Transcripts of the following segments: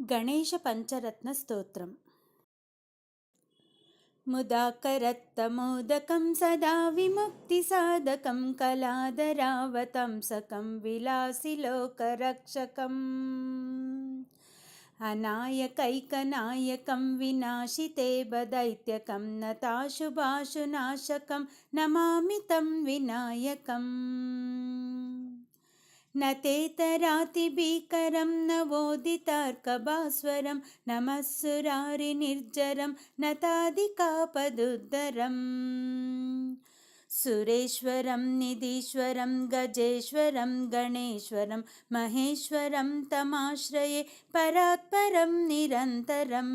गणेशपञ्चरत्नस्तोत्रम्। मुदाकरत्तमोदकं सदा विमुक्तिसाधकं कलादरावतंसकं विलासिलोकरक्षकम्। अनायकैकनायकं विनाशिते बदैत्यकं नताशुभाशुनाशकं नमामि तं विनायकम् न तेतरातिभीकरं नवोदितार्कभास्वरं नमः सुरारिनिर्जरं नतादिकापदुद्धरम् सुरेश्वरं निधीश्वरं गजेश्वरं गणेश्वरं महेश्वरं तमाश्रये परात्परं निरन्तरम्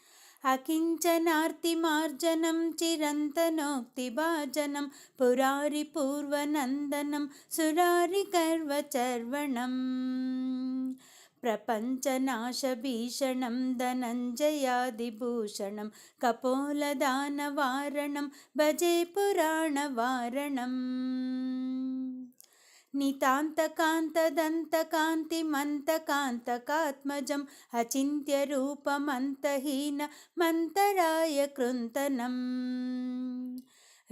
अकिञ्चनार्तिमार्जनं चिरन्तनोक्तिभाजनं पुरारिपूर्वनन्दनं सुरारिगर्वचर्वणम् प्रपञ्चनाशभीषणं धनञ्जयादिभूषणं कपोलदानवारणं भजे पुराणवारणम् नितान्तकान्तदन्तकान्तिमन्तकान्तकात्मजम् अचिन्त्यरूपमन्तहीनमन्तराय कृन्तनम्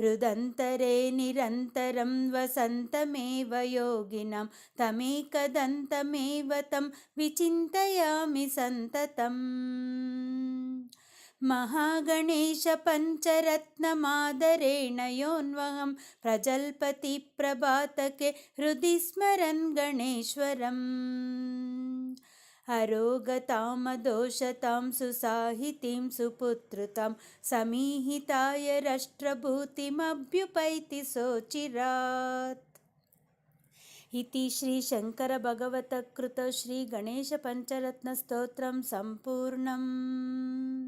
हृदन्तरे निरन्तरं वसन्तमेव योगिनं तमेकदन्तमेव तं विचिन्तयामि सन्ततम् महागणेशपञ्चरत्नमादरेण योऽन्वहं प्रजल्पतिप्रभातके हृदि स्मरन् गणेश्वरम्। अरोगतामदोषतां सुसाहितीं सुपुत्रतां समीहिताय राष्ट्रभूतिमभ्युपैति सोचिरात्। इति श्रीशङ्करभगवतकृत श्रीगणेशपञ्चरत्नस्तोत्रं सम्पूर्णम्